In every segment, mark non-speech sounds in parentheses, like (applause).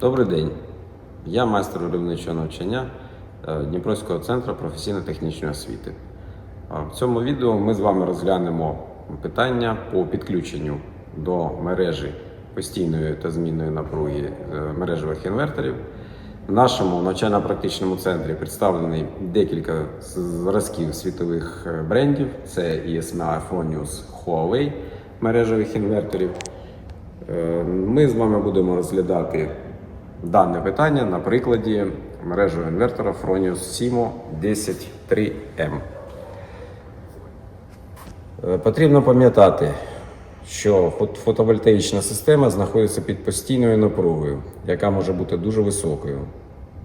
Добрий день. Я майстер виробничого навчання е, Дніпровського центру професійно-технічної освіти. В цьому відео ми з вами розглянемо питання по підключенню до мережі постійної та змінної напруги е, мережевих інверторів. В нашому навчально-практичному центрі представлені декілька зразків світових е, брендів: це ESMI, Fronius, Huawei мережевих інверторів. Ми з вами будемо розглядати дане питання на прикладі мережевого інвертора Fronius Simo 103M. Е, Потрібно пам'ятати, що фот- фотовольтаїчна система знаходиться під постійною напругою, яка може бути дуже високою.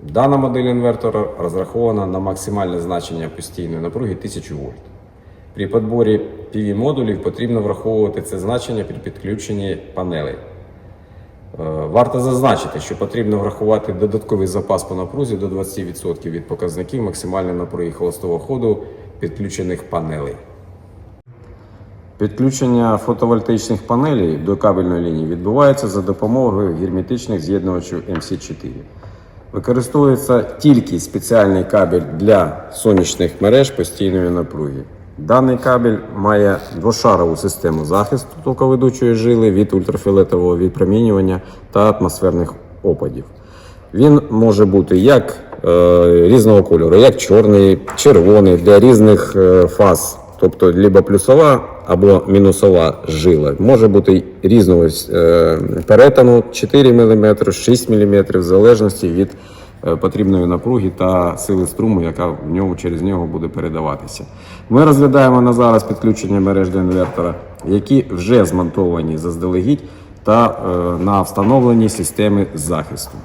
Дана модель інвертора розрахована на максимальне значення постійної напруги 1000 вольт. При підборі PV-модулів потрібно враховувати це значення при підключенні панелей. Е, Варто зазначити, що потрібно врахувати додатковий запас по напрузі до 20% від показників максимальної напруги холостого ходу підключених панелей. Підключення фотовольтаїчних панелей до кабельної лінії відбувається за допомогою герметичних з'єднувачів MC4. Використовується тільки спеціальний кабель для сонячних мереж постійної напруги. Даний кабель має двошарову систему захисту токоведучої жили від ультрафіолетового відпромінювання та атмосферних опадів. Він може бути як е, різного кольору, як чорний, червоний для різних е, фаз, тобто либо плюсова або мінусова жила. Може бути різного е, перетину 4 мм, 6 мм, в залежності від потрібної напруги та сили струму, яка в нього через нього буде передаватися. Ми розглядаємо на зараз підключення мереж до інвертора, які вже змонтовані заздалегідь та е, на встановленій системі захисту.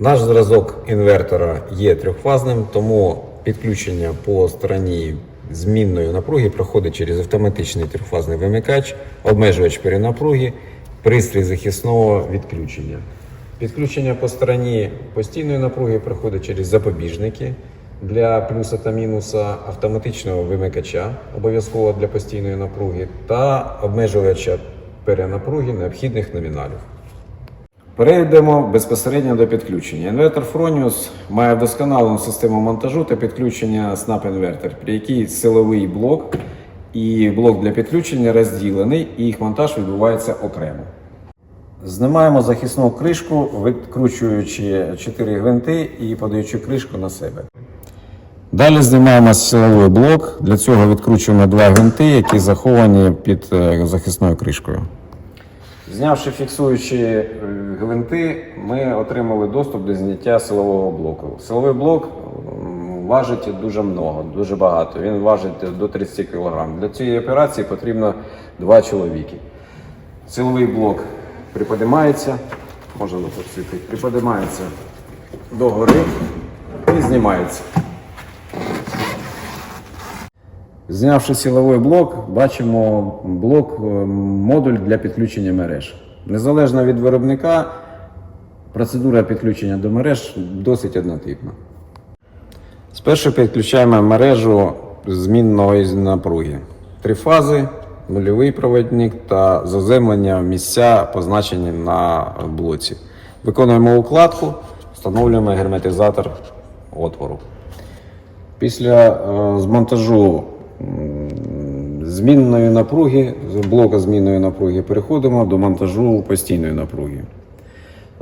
Наш зразок інвертора є трьохфазним, тому підключення по стороні змінної напруги проходить через автоматичний трьохфазний вимикач, обмежувач перенапруги, пристрій захисного відключення. Підключення по стороні постійної напруги проходить через запобіжники для плюса та мінуса, автоматичного вимикача обов'язково для постійної напруги та обмежувача перенапруги необхідних номіналів. Перейдемо безпосередньо до підключення. Інвертор Fronius має вдосконалену систему монтажу та підключення Snap Inverter, при якій силовий блок і блок для підключення розділений, і їх монтаж відбувається окремо. Знімаємо захисну кришку, відкручуючи 4 гвинти і подаючи кришку на себе. Далі знімаємо силовий блок. Для цього відкручуємо два гвинти, які заховані під е, захисною кришкою. Знявши фіксуючі е, гвинти, ми отримали доступ до зняття силового блоку. Силовий блок важить дуже много, дуже багато. Він важить до 30 кг. Для цієї операції потрібно два чоловіки. Силовий блок приподимається, можна підсвітити, приподимається догори і знімається. Знявши силовий блок, бачимо блок е, модуль для підключення мереж. Незалежно від виробника, процедура підключення до мереж досить однотипна. Спершу підключаємо мережу змінної напруги. Три фази, нульовий проводник та заземлення місця, позначені на блоці. Виконуємо укладку, встановлюємо герметизатор отвору. Після е, змонтажу змінної напруги, з блока змінної напруги, переходимо до монтажу постійної напруги.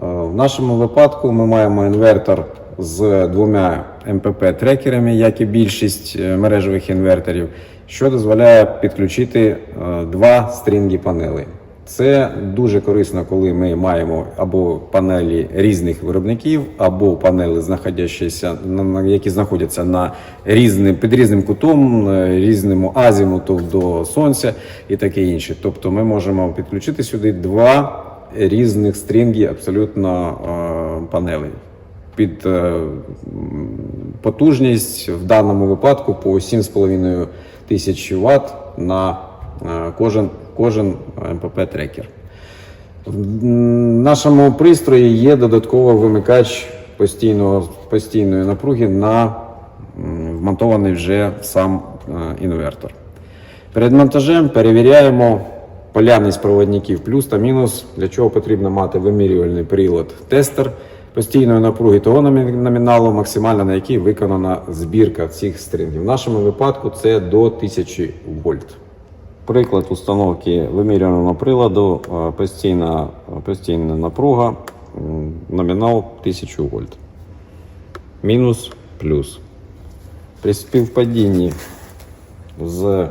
Е, В нашому випадку ми маємо інвертор з двома МПП-трекерами, як і більшість е, мережевих інверторів, що дозволяє підключити е, два стрінги панелей. Це дуже корисно, коли ми маємо або панелі різних виробників, або панели, знаходящіся на- на- які знаходяться на різним під різним кутом, е, різному азімуту до сонця і таке інше. Тобто ми можемо підключити сюди два різних стрінги абсолютно панелей. Під е, потужність в даному випадку по 7,5 тисяч Вт на е, кожен, кожен МПП-трекер. В нашому пристрої є додатково вимикач постійного, постійної напруги на вмонтований вже сам е, інвертор. Перед монтажем перевіряємо полярність проводників плюс та мінус, для чого потрібно мати вимірювальний прилад тестер постійної напруги того номіналу, максимально на який виконана збірка цих стрингів. В нашому випадку це до 1000 вольт. Приклад установки вимірюваного приладу постійна, постійна напруга, номінал 1000 вольт. Мінус плюс. При співпадінні з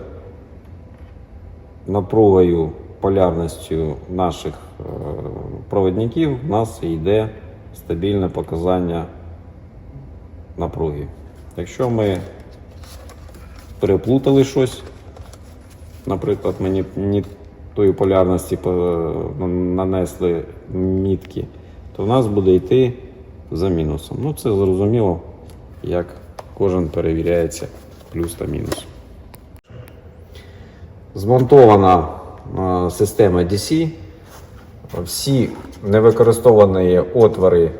напругою, полярністю наших е, проводників у нас йде стабільне показання напруги. Якщо ми переплутали щось, наприклад, мені не тої полярності нанесли мітки, то в нас буде йти за мінусом. Ну, це зрозуміло, як кожен перевіряється плюс та мінус. Змонтована е, система DC. Всі невикористовані отвори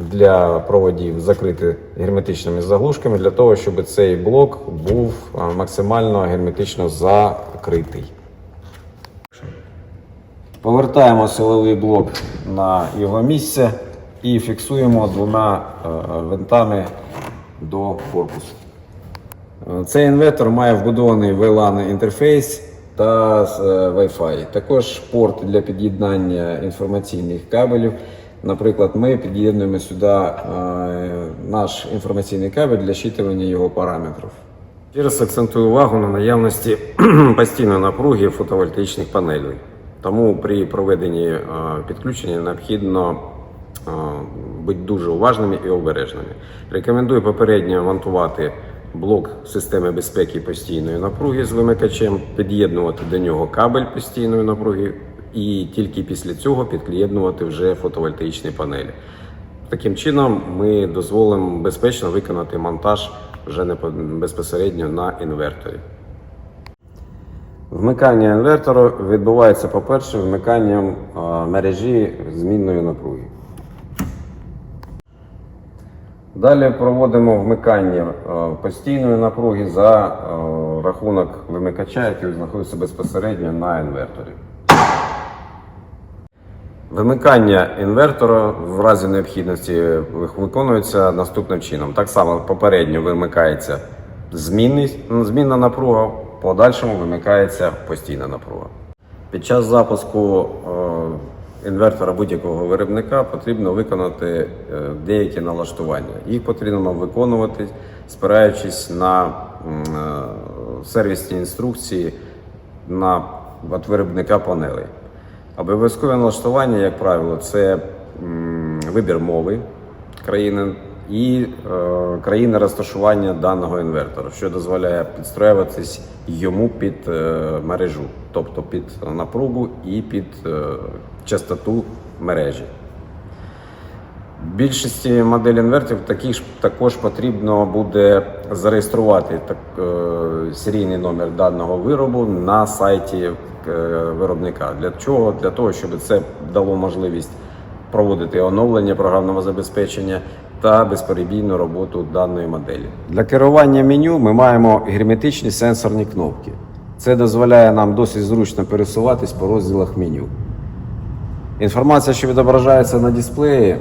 для проводів закриті герметичними заглушками для того, щоб цей блок був максимально герметично закритий. Повертаємо силовий блок на його місце і фіксуємо двома е, винтами до корпусу. Е, Цей інвертор має вбудований VLAN інтерфейс та е, Wi-Fi. Також порт для під'єднання інформаційних кабелів. Наприклад, ми під'єднуємо сюди е, наш інформаційний кабель для щитування його параметрів. Ще акцентую увагу на наявності (clears throat) постійної напруги фотовольтаїчних панелей. Тому при проведенні е, підключення необхідно бути дуже уважними і обережними. Рекомендую попередньо монтувати блок системи безпеки постійної напруги з вимикачем, під'єднувати до нього кабель постійної напруги і тільки після цього під'єднувати вже фотовольтаїчні панелі. Таким чином ми дозволимо безпечно виконати монтаж вже безпосередньо на інверторі. Вмикання інвертору відбувається, по-перше, вмиканням мережі змінної напруги. Далі проводимо вмикання е, постійної напруги за е, рахунок вимикача, який знаходиться безпосередньо на інверторі. Вимикання інвертора в разі необхідності виконується наступним чином. Так само попередньо вимикається змінна напруга, в подальшому вимикається постійна напруга. Під час запуску е, інвертора будь-якого виробника потрібно виконати е, деякі налаштування. Їх потрібно виконувати, спираючись на е, сервісні інструкції на от виробника панелей. Обов'язкове налаштування, як правило, це вибір мови країни і е, країни розташування даного інвертора, що дозволяє підстроюватись йому під е, мережу, тобто під напругу і під е, частоту мережі. Більшості модель інвертів такі ж також потрібно буде зареєструвати так, е, серійний номер даного виробу на сайті е, виробника. Для чого? Для того, щоб це дало можливість проводити оновлення програмного забезпечення та безперебійну роботу даної моделі. Для керування меню ми маємо герметичні сенсорні кнопки. Це дозволяє нам досить зручно пересуватись по розділах меню. Інформація, що відображається на дисплеї,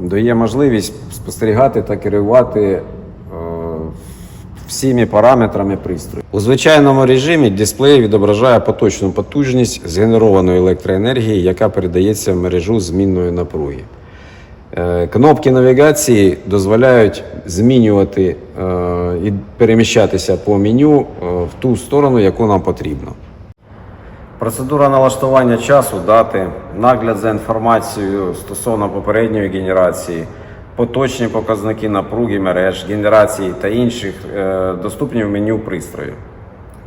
дає можливість спостерігати та керувати е, всіми параметрами пристрою. У звичайному режимі дисплей відображає поточну потужність згенерованої електроенергії, яка передається в мережу змінної напруги. Е, Кнопки навігації дозволяють змінювати е, і переміщатися по меню е, в ту сторону, яку нам потрібно. Процедура налаштування часу, дати, нагляд за інформацією стосовно попередньої генерації, поточні показники напруги мереж, генерації та інших доступні в меню пристрою.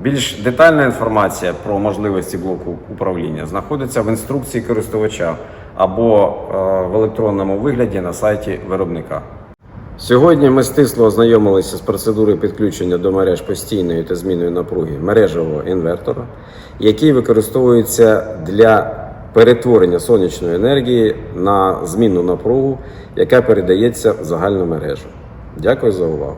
Більш детальна інформація про можливості блоку управління знаходиться в інструкції користувача або е, в електронному вигляді на сайті виробника. Сьогодні ми стисло ознайомилися з процедурою підключення до мереж постійної та змінної напруги мережевого інвертора, який використовується для перетворення сонячної енергії на змінну напругу, яка передається в загальну мережу. Дякую за увагу.